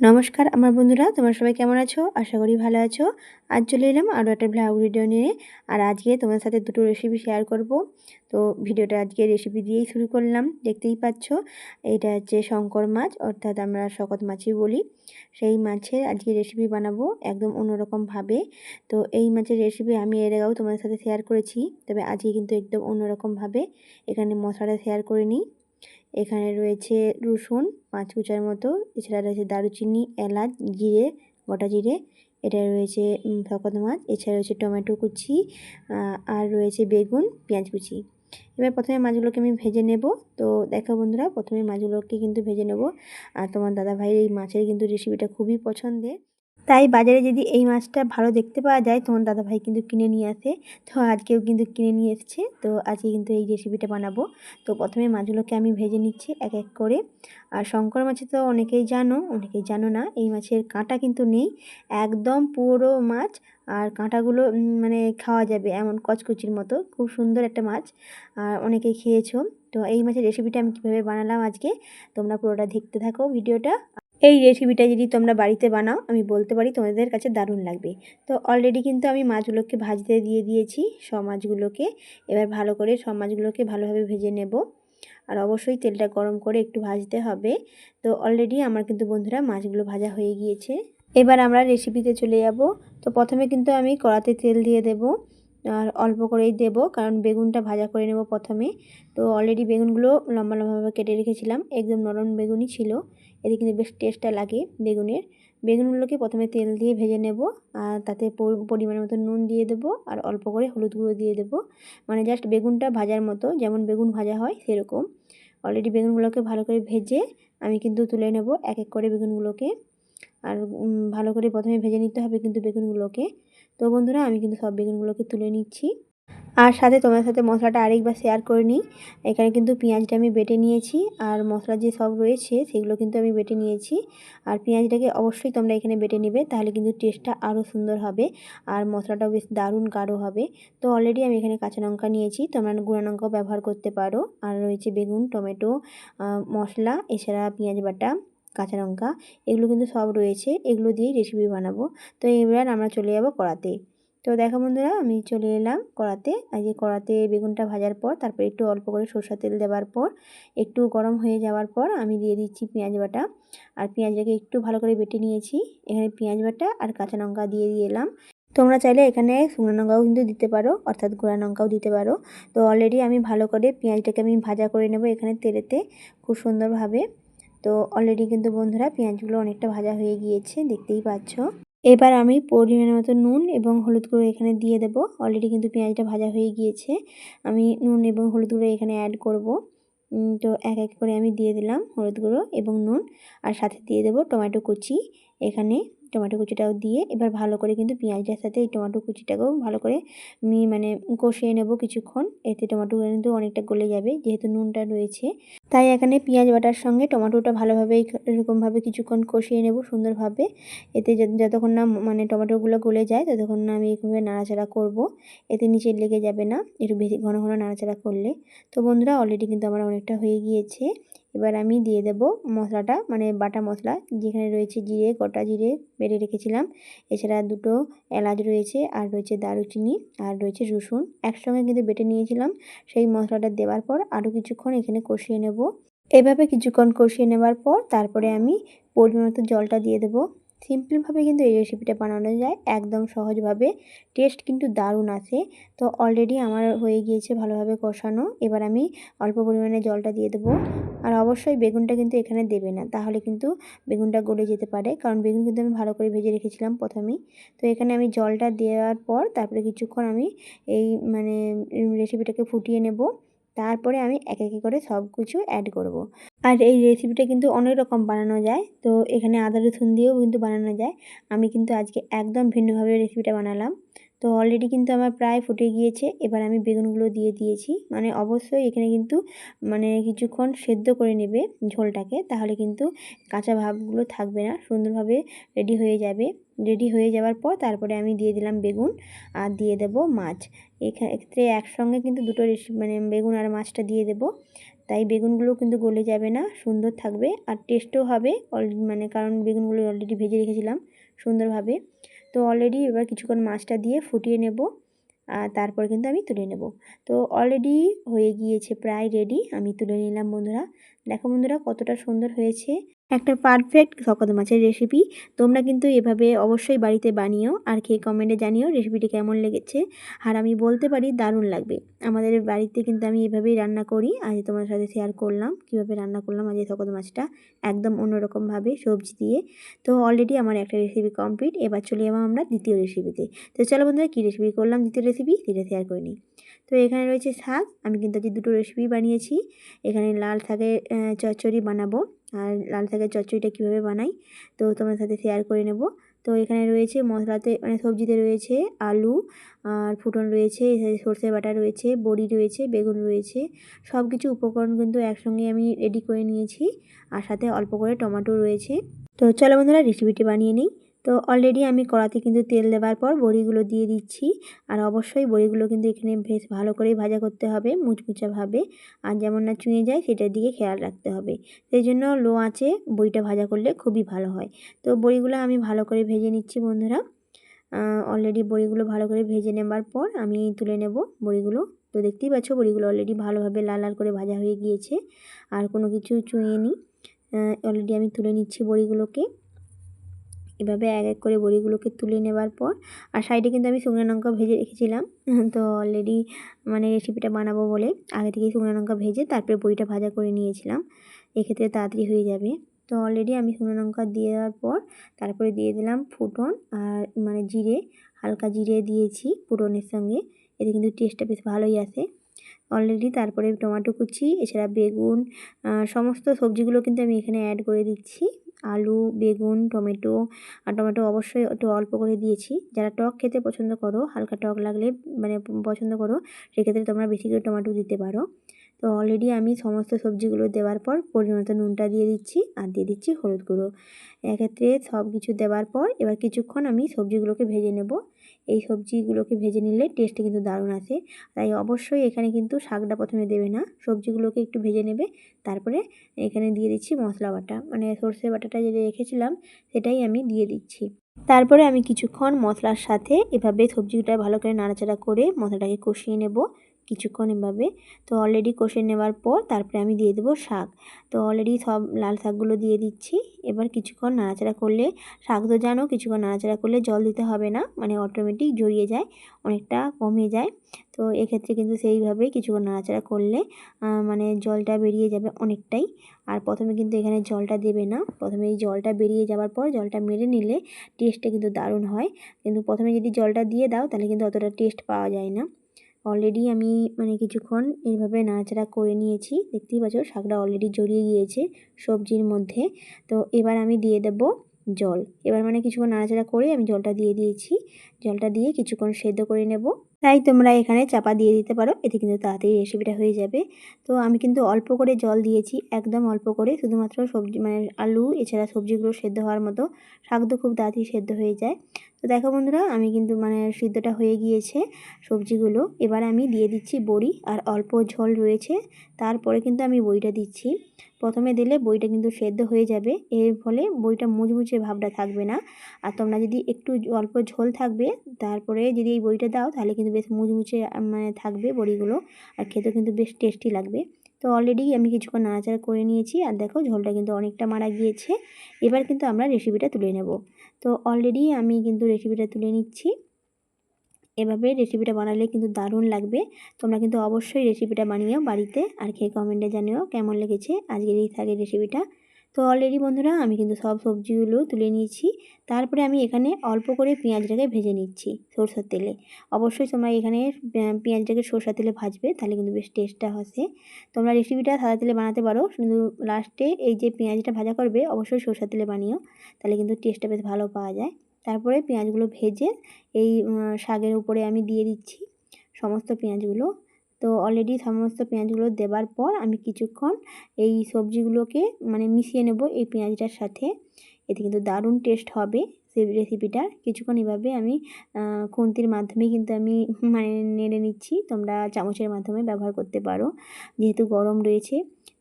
নমস্কার আমার বন্ধুরা, তোমরা সবাই কেমন আছো? আশা করি ভালো আছো। আজ চলে এলাম আরও একটা ব্লগ ভিডিও নিয়ে। আর আজকে তোমার সাথে দুটো রেসিপি শেয়ার করব। তো ভিডিওটা আজকে রেসিপি দিয়েই শুরু করলাম, দেখতেই পাচ্ছ। এটা হচ্ছে শঙ্কর মাছ, অর্থাৎ আমরা শকত মাছই বলি। সেই মাছের আজকে রেসিপি বানাবো একদম অন্যরকমভাবে তো এই মাছের রেসিপি আমি এর আগেও তোমাদের সাথে শেয়ার করেছি, তবে আজকে কিন্তু একদম অন্যরকমভাবে এখানে মশলাটা শেয়ার করে নিই। এখানে রয়েছে রসুন, পাঁচ কুচার মতো। এছাড়া রয়েছে দারুচিনি, এলাচ, জিরে, গোটা জিরে। এটা রয়েছে ফকত মাছ। এছাড়া রয়েছে টমেটো কুচি আর রয়েছে বেগুন, পেঁয়াজ কুচি। এবার প্রথমে মাছগুলোকে আমি ভেজে নেব। তো দেখো বন্ধুরা, প্রথমে মাছগুলোকে কিন্তু ভেজে নেব। আর তোমার দাদা ভাইয়ের এই মাছের কিন্তু রেসিপিটা খুবই পছন্দের। তাই বাজারে যদি এই মাছটা ভালো দেখতে পাওয়া যায়, তোমার দাদাভাই কিন্তু কিনে নিয়ে আসে। তো আজকেও কিন্তু কিনে নিয়ে এসছে। তো আজকে কিন্তু এই রেসিপিটা বানাবো। তো প্রথমে মাছগুলোকে আমি ভেজে নিচ্ছি এক এক করে। আর শঙ্কর মাছে তো অনেকেই জানো অনেকেই জানো না, এই মাছের কাঁটা কিন্তু নেই। একদম পুরো মাছ আর কাঁটাগুলো মানে খাওয়া যাবে এমন কচকচির মতো। খুব সুন্দর একটা মাছ। আর অনেকেই খেয়েছো। তো এই মাছের রেসিপিটা আমি কীভাবে বানালাম আজকে, তোমরা পুরোটা দেখতে থাকো ভিডিওটা। এই রেসিপিটা যদি তোমরা বাড়িতে বানাও, আমি বলতে পারি তোমাদের কাছে দারুণ লাগবে। তো অলরেডি কিন্তু আমি মাছগুলোকে ভাজতে দিয়ে দিয়েছি, সব মাছগুলোকে। এবার ভালো করে সব মাছগুলোকে ভালোভাবে ভেজে নেব। আর অবশ্যই তেলটা গরম করে একটু ভাজতে হবে। তো অলরেডি আমার কিন্তু বন্ধুরা মাছগুলো ভাজা হয়ে গিয়েছে। এবার আমরা রেসিপিতে চলে যাব। তো প্রথমে কিন্তু আমি কড়াতে তেল দিয়ে দেব। আর অল্প করেই দেব, কারণ বেগুনটা ভাজা করে নেব প্রথমে। তো অলরেডি বেগুনগুলো লম্বা লম্বাভাবে কেটে রেখেছিলাম, একদম নরম বেগুনই ছিল। এতে কিন্তু বেশ টেস্টটা লাগে বেগুনের। বেগুনগুলোকে প্রথমে তেল দিয়ে ভেজে নেব, আর তাতে পরিমাণ মতো নুন দিয়ে দেবো, আর অল্প করে হলুদ গুঁড়ো দিয়ে দেবো। মানে জাস্ট বেগুনটা ভাজার মতো, যেমন বেগুন ভাজা হয় সেরকম। অলরেডি বেগুনগুলোকে ভালো করে ভেজে আমি কিন্তু তুলে নেব, এক এক করে বেগুনগুলোকে। আর ভালো করে প্রথমে ভেজে নিতে হবে কিন্তু বেগুনগুলোকে। তো বন্ধুরা, আমি কিন্তু সব বেগুনগুলোকে তুলে নিচ্ছি। আর সাথে তোমার সাথে মশলাটা আরেকবার শেয়ার করে নিই। এখানে কিন্তু পেঁয়াজটা আমি বেটে নিয়েছি। আর মশলা যে সব রয়েছে, সেগুলো কিন্তু আমি বেটে নিয়েছি। আর পেঁয়াজটাকে অবশ্যই তোমরা এখানে বেটে নেবে, তাহলে কিন্তু টেস্টটা আরও সুন্দর হবে। আর মশলাটাও বেশ দারুণ গাঢ় হবে। তো অলরেডি আমি এখানে কাঁচা লঙ্কা নিয়েছি। তোমরা গুঁড়া লঙ্কাও ব্যবহার করতে পারো। আর রয়েছে বেগুন, টমেটো মশলা, এছাড়া পেঁয়াজ বাটা। কাঁচা লঙ্কা, এগুলো কিন্তু সব রয়েছে, এগুলো দিয়েই রেসিপি বানাবো। তো এবার আমরা চলে যাব কড়াতে। তো দেখো বন্ধুরা, আমি চলে এলাম কড়াতে। আর যে কড়াতে বেগুনটা ভাজার পর, তারপর একটু অল্প করে সরষা তেল দেওয়ার পর, একটু গরম হয়ে যাওয়ার পর আমি দিয়ে দিচ্ছি পেঁয়াজ বাটা। আর পেঁয়াজটাকে একটু ভালো করে বেটে নিয়েছি। এখানে পেঁয়াজ বাটা আর কাঁচা লঙ্কা দিয়ে দিয়ে এলাম তোমরা চাইলে এখানে শুকনো লঙ্কাও কিন্তু দিতে পারো, অর্থাৎ গোড়া লঙ্কাও দিতে পারো। তো অলরেডি আমি ভালো করে পেঁয়াজটাকে আমি ভাজা করে নেব এখানে তেলেতে, খুব সুন্দরভাবে। তো অলরেডি কিন্তু বন্ধুরা পেঁয়াজগুলো অনেকটা ভাজা হয়ে গিয়েছে, দেখতেই পাচ্ছ। এবার আমি পরিমাণ মতো নুন এবং হলুদ গুঁড়ো এখানে দিয়ে দেবো। অলরেডি কিন্তু পেঁয়াজটা ভাজা হয়ে গিয়েছে। আমি নুন এবং হলুদ গুঁড়ো এখানে অ্যাড করব। তো এক এক করে আমি দিয়ে দিলাম হলুদ গুঁড়ো এবং নুন। আর সাথে দিয়ে দেবো টমেটো কুচি। এখানে টমেটো কুচিটাও দিয়ে এবার ভালো করে কিন্তু পেঁয়াজটার সাথে এই টমেটো কুচিটাকেও ভালো করে মানে কষিয়ে নেব কিছুক্ষণ। এতে টমেটো কিন্তু অনেকটা গলে যাবে, যেহেতু নুনটা রয়েছে। তাই এখানে পেঁয়াজ বাটার সঙ্গে টমেটোটা ভালোভাবে এরকমভাবে কিছুক্ষণ কষিয়ে নেব সুন্দরভাবে। এতে যতক্ষণ না মানে টমেটোগুলো গলে যায়, ততক্ষণ না আমি এইভাবে নাড়াচাড়া করব। এতে নিচে লেগে যাবে না, একটু বেশি ঘন ঘন নাড়াচাড়া করলে। তো বন্ধুরা অলরেডি কিন্তু আমার অনেকটা হয়ে গিয়েছে। এবার আমি দিয়ে দেব মশলাটা মানে বাটা মশলা। যেখানে রয়েছে জিরে, গোটা জিরে বেটে রেখেছিলাম। এছাড়া দুটো এলাচ রয়েছে, আর রয়েছে দারুচিনি, আর রয়েছে রসুন। একসঙ্গে কিন্তু বেটে নিয়েছিলাম। সেই মশলাটা দেওয়ার পর আরও কিছুক্ষণ এখানে কষিয়ে নেব। এভাবে কিছুক্ষণ কষিয়ে নেবার পর তারপরে আমি পরিমাণ জলটা দিয়ে দেবো। সিম্পলভাবে কিন্তু এই রেসিপিটা বানানো যায়। একদম সহজভাবে। টেস্ট কিন্তু দারুণ আছে। তো অলরেডি আমার হয়ে গিয়েছে ভালোভাবে কষানো। এবার আমি অল্প পরিমাণে জলটা দিয়ে দেবো। আর অবশ্যই বেগুনটা কিন্তু এখানে দেবে না। তাহলে কিন্তু বেগুনটা গলে যেতে পারে। কারণ বেগুন কিন্তু আমি ভালো করে ভেজে রেখেছিলাম প্রথমেই। তো এখানে আমি জলটা দেওয়ার পর তারপরে কিছুক্ষণ আমি এই মানে রেসিপিটাকে ফুটিয়ে নেব। তারপরে আমি এক একে করে সব কিছু অ্যাড করব। আর এই রেসিপিটা কিন্তু অনেক রকম বানানো যায়। তো এখানে আদা রসুন দিয়েও কিন্তু বানানো যায়। আমি কিন্তু আজকে একদম ভিন্নভাবে রেসিপিটা বানালাম। তো অলরেডি কিন্তু আমার প্রায় ফুটে গিয়েছে। এবার আমি বেগুনগুলো দিয়ে দিয়েছি। মানে অবশ্যই এখানে কিন্তু মানে কিছুক্ষণ সেদ্ধ করে নেবে ঝোলটাকে, তাহলে কিন্তু কাঁচা ভাবগুলো থাকবে না। সুন্দরভাবে রেডি হয়ে যাবে। রেডি হয়ে যাওয়ার পর তারপরে আমি দিয়ে দিলাম বেগুন আর দিয়ে দেব মাছ। এক্ষেত্রে একসঙ্গে কিন্তু দুটো রেসিপি মানে বেগুন আর মাছটা দিয়ে দেব। তাই বেগুনগুলো কিন্তু গলে যাবে না, সুন্দর থাকবে। আর টেস্টও হবে অল মানে কারণ বেগুনগুলো অলরেডি ভেজে রেখেছিলাম সুন্দরভাবে। তো অলরেডি এবার কিছুক্ষণ মাছটা দিয়ে ফুটিয়ে নেব আর তারপর কিন্তু আমি তুলে নেব। তো অলরেডি হয়ে গিয়েছে, প্রায় রেডি আমি তুলে নিলাম বন্ধুরা। দেখো বন্ধুরা কতটা সুন্দর হয়েছে। একটা পারফেক্ট সকদ মাছের রেসিপি তোমরা কিন্তু এভাবে অবশ্যই বাড়িতে বানিও আর খেয়ে কমেন্টে জানিও রেসিপিটি কেমন লেগেছে। আর আমি বলতে পারি দারুণ লাগবে। আমাদের বাড়িতে কিন্তু আমি এভাবেই রান্না করি। আজ তোমার সাথে শেয়ার করলাম কীভাবে রান্না করলাম আজ এই সকদ মাছটা একদম অন্যরকমভাবে সবজি দিয়ে। তো অলরেডি আমার একটা রেসিপি কমপ্লিট এবার চলে যাব আমরা দ্বিতীয় রেসিপিতে তো। চলো বন্ধুরা কী রেসিপি করলাম? দ্বিতীয় রেসিপি সেটা শেয়ার করে নিই। তো এখানে রয়েছে শাক। আমি কিন্তু আজকে দুটো রেসিপি বানিয়েছি। এখানে লাল শাকের চচ্চড়ি বানাবো। আর লাল শাকের চচ্চড়িটা কীভাবে বানাই, তো তোমার সাথে শেয়ার করে নেব। তো এখানে রয়েছে মশলাতে মানে সবজিতে রয়েছে আলু, আর ফুটন রয়েছে সর্ষে বাটা রয়েছে, বড়ি রয়েছে, বেগুন রয়েছে। সব কিছু উপকরণ কিন্তু একসঙ্গে আমি রেডি করে নিয়েছি। আর সাথে অল্প করে টমেটো রয়েছে। তো চলো বন্ধুরা রেসিপিটি বানিয়ে নিই। তো অলরেডি আমি কড়াতে কিন্তু তেল দেওয়ার পর বড়িগুলো দিয়ে দিচ্ছি। আর অবশ্যই বড়িগুলো কিন্তু এখানে বেশ ভালো করেই ভাজা করতে হবে মুচমুচাভাবে আর যেমন না চুঁয়ে যায় সেটার দিকে খেয়াল রাখতে হবে। সেই জন্য লো আঁচে বড়িটা ভাজা করলে খুবই ভালো হয়। তো বড়িগুলো আমি ভালো করে ভেজে নিচ্ছি বন্ধুরা। অলরেডি বড়িগুলো ভালো করে ভেজে নেবার পর আমি তুলে নেব বড়িগুলো। তো দেখতেই পাচ্ছ বড়িগুলো অলরেডি ভালোভাবে লাল লাল করে ভাজা হয়ে গিয়েছে। আর কোনো কিছু চুঁয়ে নিই অলরেডি আমি তুলে নিচ্ছি বড়িগুলোকে। এভাবে এক এক করে বড়িগুলোকে তুলে নেবার পর, আর সাইডে কিন্তু আমি শুকনো লঙ্কা ভেজে রেখেছিলাম। তো অলরেডি মানে রেসিপিটা বানাবো বলে আগে থেকেই শুকনো লঙ্কা ভেজে তারপরে বড়িটা ভাজা করে নিয়েছিলাম। এক্ষেত্রে তাড়াতাড়ি হয়ে যাবে। তো অলরেডি আমি শুকনো লঙ্কা দিয়ে দেওয়ার পর তারপরে দিয়ে দিলাম ফুটন আর মানে জিরে, হালকা জিরে দিয়েছি ফুটনের সঙ্গে। এতে কিন্তু টেস্টটা বেশ ভালোই আসে। অলরেডি তারপরে টমেটো কুচি, এছাড়া বেগুন সমস্ত সবজিগুলো কিন্তু আমি এখানে অ্যাড করে দিচ্ছি। আলু, বেগুন, টমেটো আর টমেটো অবশ্যই একটু অল্প করে দিয়েছি। যারা টক খেতে পছন্দ করো, হালকা টক লাগলে মানে পছন্দ করো, সেক্ষেত্রে তোমরা বেশি করে টমেটো দিতে পারো। তো অলরেডি আমি সমস্ত সবজিগুলো দেওয়ার পর পরিমাণত নুনটা দিয়ে দিচ্ছি আর দিয়ে দিচ্ছি হলুদ গুঁড়ো। এক্ষেত্রে সব কিছু দেওয়ার পর এবার কিছুক্ষণ আমি সবজিগুলোকে ভেজে নেব। এই সবজিগুলোকে ভেজে নিলে টেস্টে কিন্তু দারুণ আসে। তাই অবশ্যই এখানে কিন্তু শাকটা প্রথমে দেবে না। সবজিগুলোকে একটু ভেজে নেবে, তারপরে এখানে দিয়ে দিচ্ছি মশলা বাটা। মানে সর্ষে বাটাটা যেটা রেখেছিলাম, সেটাই আমি দিয়ে দিচ্ছি। তারপরে আমি কিছুক্ষণ মশলার সাথে এভাবে সবজিটা ভালো করে নাড়াচাড়া করে মশলাটাকে কষিয়ে নেব। কিছুক্ষণ এভাবে। তো অলরেডি কষে নেওয়ার পর তারপরে আমি দিয়ে দেবো শাক। তো অলরেডি সব লাল শাকগুলো দিয়ে দিচ্ছি। এবার কিছুক্ষণ নাড়াচাড়া করলে শাক তো জানো, কিছুক্ষণ নাড়াচাড়া করলে জল দিতে হবে না। মানে অটোমেটিক জড়িয়ে যায়, অনেকটা কমে যায়। তো এক্ষেত্রে কিন্তু সেইভাবেই কিছুক্ষণ নাড়াচাড়া করলে মানে জলটা বেরিয়ে যাবে অনেকটাই। আর প্রথমে কিন্তু এখানে জলটা দেবে না। প্রথমে এই জলটা বেরিয়ে যাওয়ার পর জলটা মেরে নিলে টেস্টটা কিন্তু দারুণ হয়। কিন্তু প্রথমে যদি জলটা দিয়ে দাও তাহলে কিন্তু অতটা টেস্ট পাওয়া যায় না। অলরেডি আমি মানে কিছুক্ষণ এইভাবে নাড়াচাড়া করে নিয়েছি। দেখতেই পাচ্ছ শাকটা অলরেডি জড়িয়ে গিয়েছে সবজির মধ্যে। তো এবার আমি দিয়ে দেব জল। এবার মানে কিছুক্ষণ নাড়াচাড়া করে আমি জলটা দিয়ে দিয়েছি। জলটা দিয়ে কিছুক্ষণ সেদ্ধ করে নেব। তাই তোমরা এখানে চাপা দিয়ে দিতে পারো, এতে কিন্তু তাড়াতাড়ি রেসিপিটা হয়ে যাবে। তো আমি কিন্তু অল্প করে জল দিয়েছি, একদম অল্প করে, শুধুমাত্র সবজি মানে আলু, এছাড়া সবজিগুলো সেদ্ধ হওয়ার মতো, শাক তো খুব তাড়াতাড়ি সেদ্ধ হয়ে যায়। তো দেখো বন্ধুরা, আমি কিন্তু মানে সিদ্ধটা হয়ে গিয়েছে সবজিগুলো। এবার আমি দিয়ে দিচ্ছি বড়ি, আর অল্প ঝোল রয়েছে, তারপরে কিন্তু আমি বইটা দিচ্ছি। প্রথমে দিলে বইটা কিন্তু সেদ্ধ হয়ে যাবে। এর ফলে বইটা মুচমুচে ভাবটা থাকবে না। আর তোমরা যদি একটু অল্প ঝোল থাকবে, তারপরে যদি এই বইটা দাও, তাহলে কিন্তু বেশ মুচমুচে মানে থাকবে বড়িগুলো। আর খেতে কিন্তু বেশ টেস্টি লাগবে। তো অলরেডি আমি কিছুক্ষণ নাড়াচাড়া করে নিয়েছি। আর দেখো, ঝোলটা কিন্তু অনেকটা মারা গিয়েছে। এবার কিন্তু আমরা রেসিপিটা তুলে নেব। তো অলরেডি আমি কিন্তু রেসিপিটা তুলে নিচ্ছি। এভাবে রেসিপিটা বানালে কিন্তু দারুণ লাগবে। তোমরা কিন্তু অবশ্যই রেসিপিটা বানিয়েও বাড়িতে আর খেয়ে কমেন্টে জানিও কেমন লেগেছে আজকের এই শাকের রেসিপিটা তো অলরেডি বন্ধুরা আমি কিন্তু সব সবজিগুলো তুলে নিয়েছি। তারপরে আমি এখানে অল্প করে পেঁয়াজটাকে ভেজে নিচ্ছি সরষের তেলে। অবশ্যই তোমরা এখানে পেঁয়াজটাকে সরষের তেলে ভাজবে তাহলে কিন্তু বেশ টেস্টটা আসে। তোমরা রেসিপিটা সাদা তেলে বানাতে পারো কিন্তু লাস্টে এই যে পেঁয়াজটা ভাজা করবে অবশ্যই সরষের তেলে বানিও তাহলে কিন্তু টেস্টটা বেশ ভালো পাওয়া যায়। তারপরে পেঁয়াজগুলো ভেজে এই শাকের উপরে আমি দিয়ে দিচ্ছি সমস্ত পেঁয়াজগুলো। তো অলরেডি সমস্ত পেঁয়াজগুলো দেবার পর আমি কিছুক্ষণ এই সবজিগুলোকে মানে মিশিয়ে নেব এই পেঁয়াজটার সাথে। এতে কিন্তু দারুণ টেস্ট হবে সেই রেসিপিটার কিছুক্ষণ এভাবে আমি খুন্তির মাধ্যমে কিন্তু আমি মানে নেড়ে নিচ্ছি। তোমরা চামচের মাধ্যমে ব্যবহার করতে পারো। যেহেতু গরম রয়েছে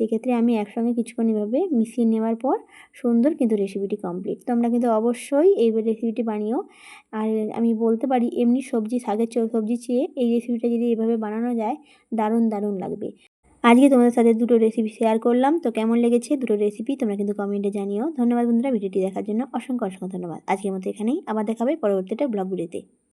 সেক্ষেত্রে আমি একসঙ্গে কিছুক্ষণ এভাবে মিশিয়ে নেওয়ার পর সুন্দর কিন্তু রেসিপিটি কমপ্লিট তোমরা কিন্তু অবশ্যই এই রেসিপিটি বানিও আর আমি বলতে পারি এমনি সবজি, শাকের সবজি চেয়ে এই রেসিপিটা যদি এভাবে বানানো যায়, দারুণ দারুণ লাগবে। আজকে তোমাদের সাথে দুটো রেসিপি শেয়ার করলাম, তো কেমন লেগেছে দুটো রেসিপি তোমরা কিন্তু কমেন্টে জানিও। ধন্যবাদ বন্ধুরা, ভিডিওটি দেখার জন্য অসংখ্য অসংখ্য ধন্যবাদ। আজকের মতো এখানেই, আবার দেখাবে পরবর্তীটা ব্লগ ভিডিওতে